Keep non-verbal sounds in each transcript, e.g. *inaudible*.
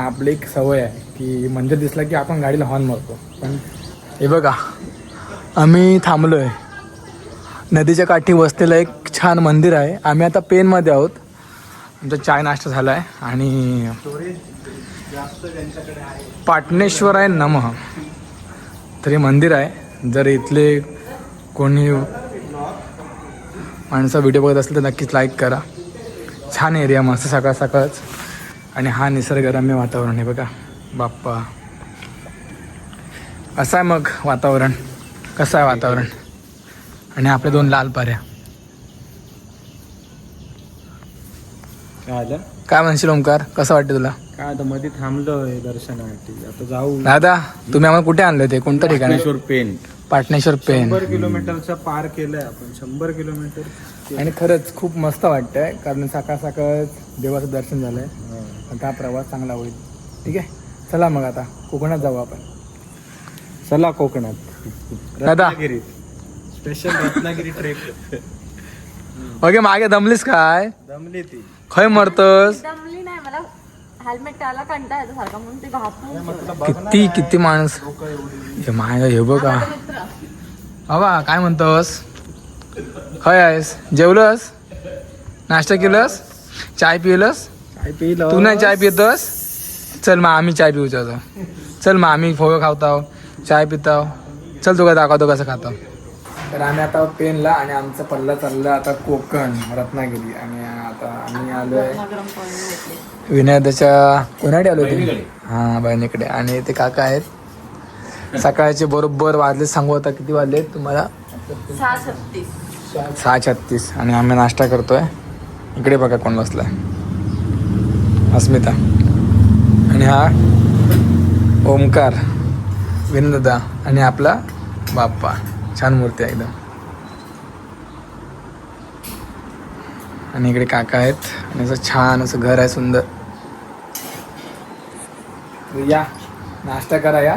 आपली एक सवय आहे की मंदिर दिसलं की आपण गाडीला हॉर्न मारतो. पण हे बघा आम्ही थांबलोय. नदीच्या काठी वसलेलं एक छान मंदिर आहे. आम्ही आता पेनमध्ये आहोत. आमचा चाय नाश्ता झाला आहे आणि पाटणेश्वर आहे नमः. तरी मंदिर आहे. जर इथले कोणी माणसं व्हिडिओ बघत असेल तर नक्कीच लाईक करा. छान एरिया मस्त सकाळ सकाळच आणि हा निसर्गरम्य वातावरण आहे बघा. बाप्पा. असं आहे मग वातावरण. कसं आहे वातावरण? आणि आपले दोन लाल पाऱ्या. काय काय म्हणशील ओंकार? कसं वाटतं तुला? काय आता मध्ये थांबलोय दर्शनासाठी. आता जाऊ. दादा तुम्ही आम्हाला कुठे आणले ते? कोणतं ठिकाण? आहे? पाटणेश्वर पेन शंभर किलोमीटरचा पार केलंय आपण. शंभर किलोमीटर आणि खरंच खूप मस्त वाटतंय कारण सकाळ सकाळ देवाचं दर्शन झालंय. आता हा प्रवास चांगला होईल. ठीक आहे? चला मग आता कोकणात जाऊ आपण. चला कोकणात. दादा. Ratnagiri. Special Ratnagiri trek *laughs* okay मागे दमलीस काय? जमली ती. खय मरतस? दमली नाही मला हेल्मेट त्याला कंटाळा येतो सारखा म्हणून ते घापून किती किती माणूस. हे माय हे बघा. मित्र. बाबा काय म्हणतोस? खय आहेस. जेवलंस? नाश्ता केलंस? चाय पिलंस? पिलं. तू नाही चाय पितोस? चल मग आम्ही चाय पिऊच आता चल मग आम्ही फोव खावताव चाय पिताव. चल तुका दाखवतो कसं खातो तर आम्ही आता पेनला आणि आमचा पल्ला चालला आता कोकण रत्नागिरी. आणि आता आम्ही पाणी घेतले विनयाच्या कोणाकडे आलो ते हां बहिणीकडे. आणि ते काका आहेत? सकाळचे बरोबर वाजले सांगू आता किती वाजले तुम्हाला? सहा छत्तीस. सहा छत्तीस. आणि आम्ही नाश्ता करतोय. इकडे बघा कोण बसलाय. अस्मिता. आणि हा ओमकार विनोदा आणि आपला बाप्पा. छान मूर्ती आहे एकदम. आणि इकडे काका आहेत. आणि असं छान असं घर आहे सुंदर. या. नाश्ता करा या.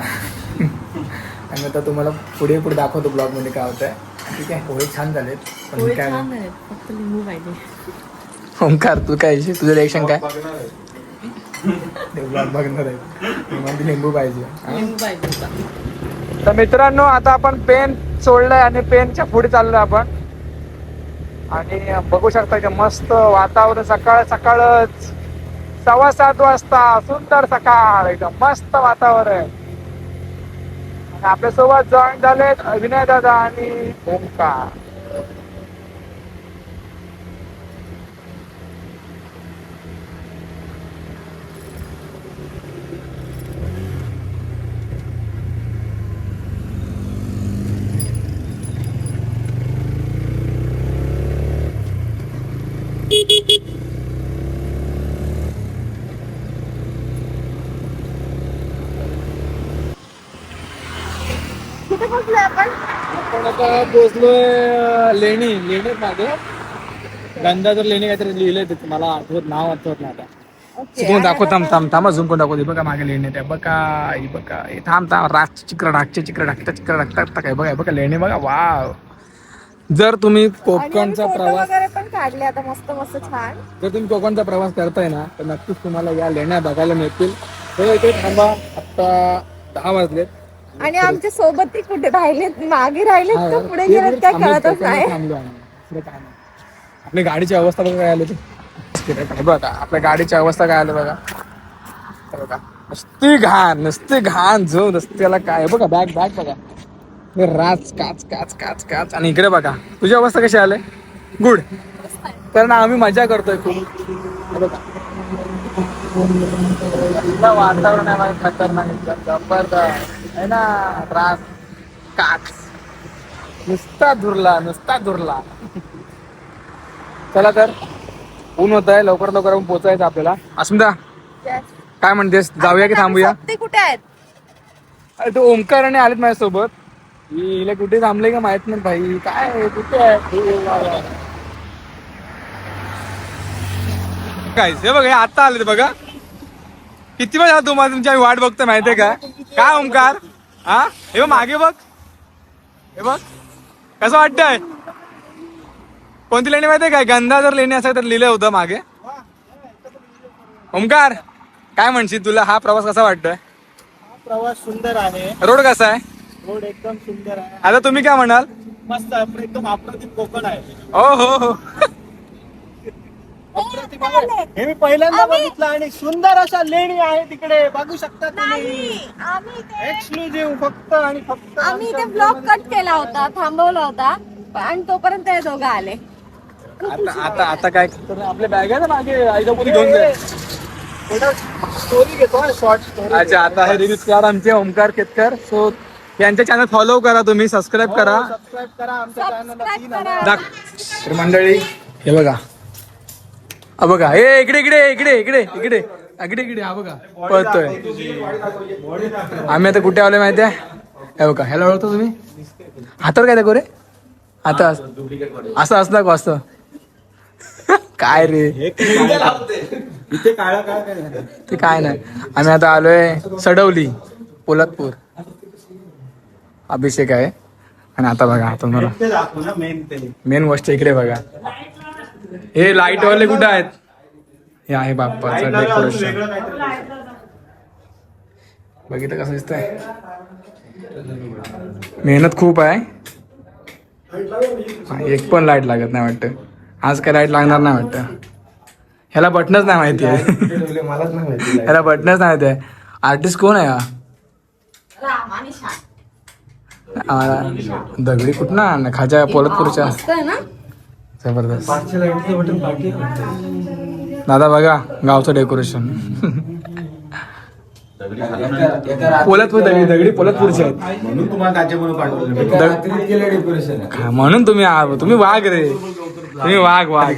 आणि आता तुम्हाला पुढे पुढे दाखवतो ब्लॉगमध्ये काय होत आहे ठीक आहे? पोहे छान झालेत. पण पोहे काय छान आहेत फक्त लिंबू पाहिजे. ओंकार तू काय? तुझं रिएक्शन काय? ब्लॉग बघणार आहे. मी म्हणते लिंबू पाहिजे. हा? लिंबू पाहिजे होता. तर मित्रांनो आता आपण पेन सोडलंय आणि पेनच्या पुढे चाललोय आपण. आणि बघू शकता की मस्त वातावरण सकाळ सकाळच. सव्वा सात वाजता सुंदर सकाळ. एकदम मस्त वातावरण. आपल्यासोबत जॉईन झालेत अभिनय दादा आणि ओमकार. आपण. आपण आता पोहोचलोय लेणी लेणी मागे. गंगाधर लेणी काहीतरी लिहिलंय ते मला आठवत नाव आठवत नाही आता. झुकून दाखव थांब थांब थांबा झुम करून दाखवते बघा मागे लेणी त्या. बघा ही बघा. हे थांब थांब. राग चिकरा डाकचे चिकरा डाकता चिकरा डाकता टाक काय बघा बघा लेणी बघा वाव. जर तुम्ही कोकणचा प्रवास वगैरे पण काढले आता मस्त मस्त छान. जर तुम्ही कोकणचा प्रवास करताय ना तर नक्कीच तुम्हाला या लेण्या बघायला मिळतील. तर इथे थांबा. आता दहा वाजलेत. आणि आमच्यासोबत ती कुठे राहिलेत मागे राहिलेत का? यार. पुढे गेलेत जर काय कळतच नाही. थांबलो आम्ही. दुसरं काय नाही. आपली गाडीची अवस्था बघा काय आली ती. बघा आपल्या गाडीची अवस्था काय आली बघा. बघा नुसती घाण नुसती घाण जो रस्त्याला काय बघा बॅग बॅग बघा. राच काच काच काच काच. आणि इकडे बघा तुझी अवस्था कशी आले? गुड. कारण आम्ही मजा करतोय खूप. बघा. वातावरण आहे खतरनाक जबरदस्त. आहे ना काच नुसता धुरला नुसता धुरला. चला तर ऊन होत आहे लवकर लवकर आपण पोचायचं आपल्याला. अस्मिता काय म्हणतेस? जाऊया की थांबूया? ते कुठे आहेत? अरे तो ओमकार आणि आलेत माझ्यासोबत. ही हिला कुठे थांबले का माहीत नाही भाई. काय आहे? कुठे आहे? काय हे बघा हे आता आले बघा. किती वेळ झाला तुम्हाला तुमची आम्ही वाट बघतोय माहितीये का? काय ओमकार? हा? हे बघ मागे बघ. हे बघ. कसं वाटतंय? कोणती लेणी माहितीये काय? गंधा जर लेणी असेल तर लिहिलं होतं मागे. ओमकार काय म्हणशील तुला? हा प्रवास कसा वाटतोय? प्रवास सुंदर आहे. रोड कसा आहे? रोड एकदम सुंदर आहे. आता तुम्ही काय म्हणाल? मस्त आहे एकदम अप्रतिम कोकण आहे. हो हो हो. हे मी पहिल्यांदा बघितलं आणि सुंदर अशा लेणी आहे तिकडे. बघू शकता तुम्ही. आम्ही एक्सक्लुझिव्ह फक्त आणि फक्त आम्ही इथे ब्लॉग कट केला होता थांबवला होता. आणि तोपर्यंत हे दोघं आले. आता आता आता काय तर आपल्या बॅग आहे ना मागे? कोणी घेऊन जाईल स्टोरी घेतो शॉर्ट स्टोरी अच्छा आता हे रील्स स्टार आमचे ओमकार केतकर. सो यांचे चॅनल फॉलो करा तुम्ही सबस्क्राईब करा. सबस्क्राईब करा आमच्या चॅनलला सबस्क्राईब करा. दाख तर मंडळी हे बघा. हा बघा. हे इकडे इकडे इकडे इकडे इकडे. इकडे इकडे हा बघा. पळतोय. आम्ही आता कुठे आलोय माहिती आहे हे बघा ह्याला ओळखतो तुम्ही? हातावर काय दाखव रे? आता असं असं दाखव असं. *laughs* काय रे? ते काय नाही. आम्ही आता आलोय सडवली पोलादपूर. अभिषेक आहे. आणि आता बघा आता मला मेन गोष्ट इकडे बघा. हे लाइट वाले कुठे आहेत? हे आहे बाप्पाचं डेकोरेशन वेगळं काहीतरी बघितलं कसं दिसतंय? मेहनत खूप आहे. हा, एक पण लाइट लागत नाही वाटतं. आज काय लाइट लागणार नाही वाटतं. ह्याला बटनच नाही माहिती आहे. मलाच नाही माहिती ह्याला बटनच नाही माहिती आहे. आर्टिस्ट कोण आहे हा? दगडी कुठं ना खाच्या पोलतपूरच्या जबरदस्त. पाचशे लाईटचं बटन बाकी आहे. दादा बघा गावचं डेकोरेशन. पोलतपूर दगडी दगडी पोलतपूरचे आहेत. म्हणून तुम्हाला राज्य म्हणून पाठवलं. दग- हा, म्हणून तुम्ही आ- तुम्ही वाघ रे. तुम्ही वाघ वाघ.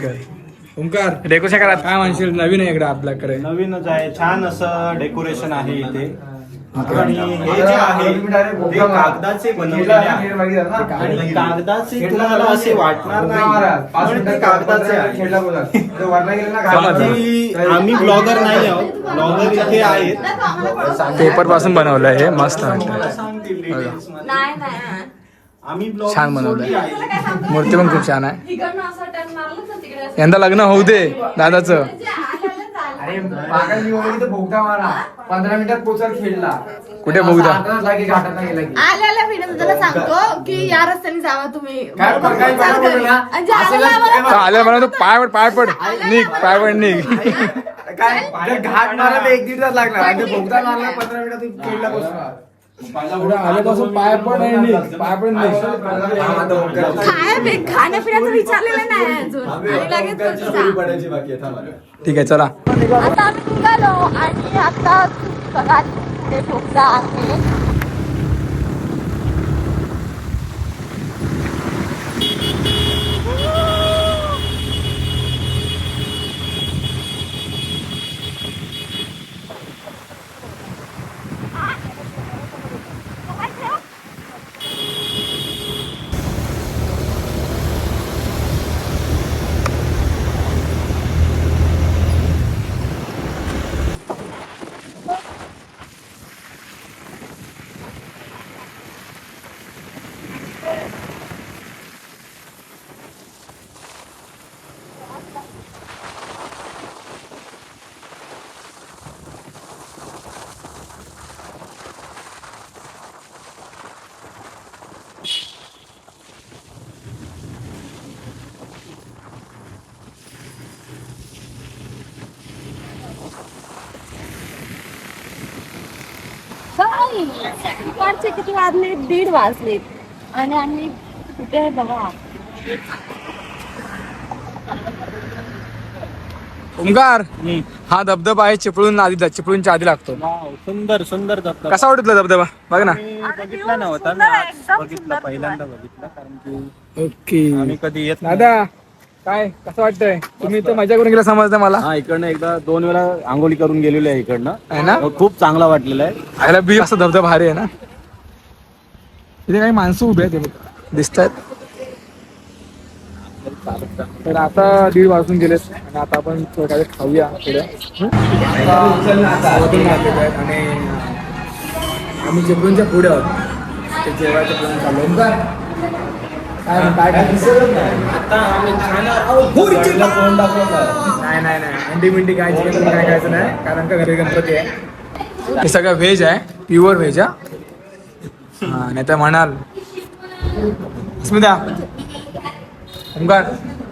ओंकार. डेकोरेशन करा. काय म्हणशील? नवीन आहे इकडे आपल्याकडे. नवीनच आहे. छान असं डेकोरेशन आहे इथे. आणि हे जे आहे ते कागदाचे बनवलेले आहे. आणि कागदाचे तुम्हाला असे वाटणार नाही. पण ते कागदाचे आहे. आम्ही आम्ही ब्लॉगर नाही आहोत. ब्लॉगर इथे आहेत. पेपरपासून बनवलंय हे. मस्त. नाही नाही आम्ही छान बनवलंय. मूर्ती पण खूप छान आहे. यंदा लग्न होऊ दे दादाचं. म्हणजे. अरे मागं मी वगैरे इथं भोगता मारा पंधरा मिनिटात पोचाल खेळला. कुठे लागे घाटात गेला की. आल्याला त्याला सांगतो की या रस्त्याने जावा तुम्ही. काय पण काय. ना? आणि जे असं आल्याला काय- आम्हाला- आल्या म्हणा तू पाय पड पाय पड. निघ पाय पड निघ. काय? घाट मारा तर एक दीड तास लागणार आणि भोगता मारला पंधरा मिनिटात तू खेळला पोचणार आल्यापासून पाय पड आणि निघ पाय पड निघ खाया पे- खाण्यापिण्याचं विचारलेलं नाही अजून. लगेच. ठीक आहे चला. आता आम्ही निघालो आणि आता ठोकता आहे. काय? दुपारचे किती वाजले? दीड वाजले. आणि आम्ही कुठे बघा. ओंकार हा धबधबा आहे चिपळूण आधी चिपळूणच्या आधी लागतो. वाव, सुंदर सुंदर धबधबा. कसा वाटतला धबधबा? बघ ना. मी बघितला नव्हता मी आज बघितला पहिल्यांदा बघितला कारण की ओके. आम्ही कधी येत नाही. दादा काय? कसं वाटतंय? तुम्ही तर मजा करून गेला समजतं मला. हा इकडनं एकदा दोन वेळा आंघोळी करून गेलेलो आहे इकडनं. आहे ना? मग खूप चांगला वाटलेला आहे. आयला बी असं धबधबा भारी आहे ना? इथे काही माणसं उभी आहेत दिसत आहेत तर आता दीड वाजून गेलेत आणि आता आपण थोडं काही खाऊया पुढे. आता आहेत आणि आम्ही चिपळूणच्या पुढे आहोत. ते जेवायचं प्लॅन चालू आहे. काय काय काय? आता आम्ही खाणार नाही? नाही नाही अंडी बिंडी काय चिकन काय खायचं नाही. कारण का घरी गणपती आहे. हे सगळं व्हेज आहे. प्युअर व्हेज हा. हा, नाही तर म्हणाल. स्मिता ओंकार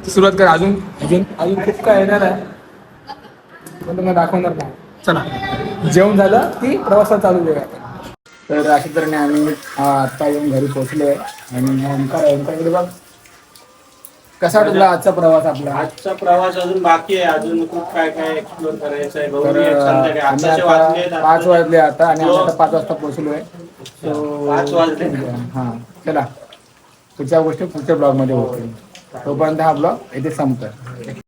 सुरुवात कर अजून. अजून. अजून खूप काय येणार आहे. पण तुम्हाला दाखवणार नाही. चला. जेवण झालं की प्रवासाला चालू करूया. तर अशा तऱ्हेने आम्ही हा, आत्ता येऊन घरी पोहोचलोय आणि ओंकार आहे. ओंकार इकडे बघ. कसा वाटला आजचा प्रवास आपला? आजचा प्रवास अजून बाकी आहे. अजून खूप काय काय एक्सप्लोर करायचं आहे. तर बघूया संध्याकाळी आम्ही आताचे आता वाजले पाच वाजले आता आणि आम्ही आता पाच वाजता पोहोचलोय पाच वाजले? हा चला. पुढच्या गोष्टी पुढच्या ब्लॉगमध्ये होतील तोपर्यंत हा ब्लॉग इथे संपतोय.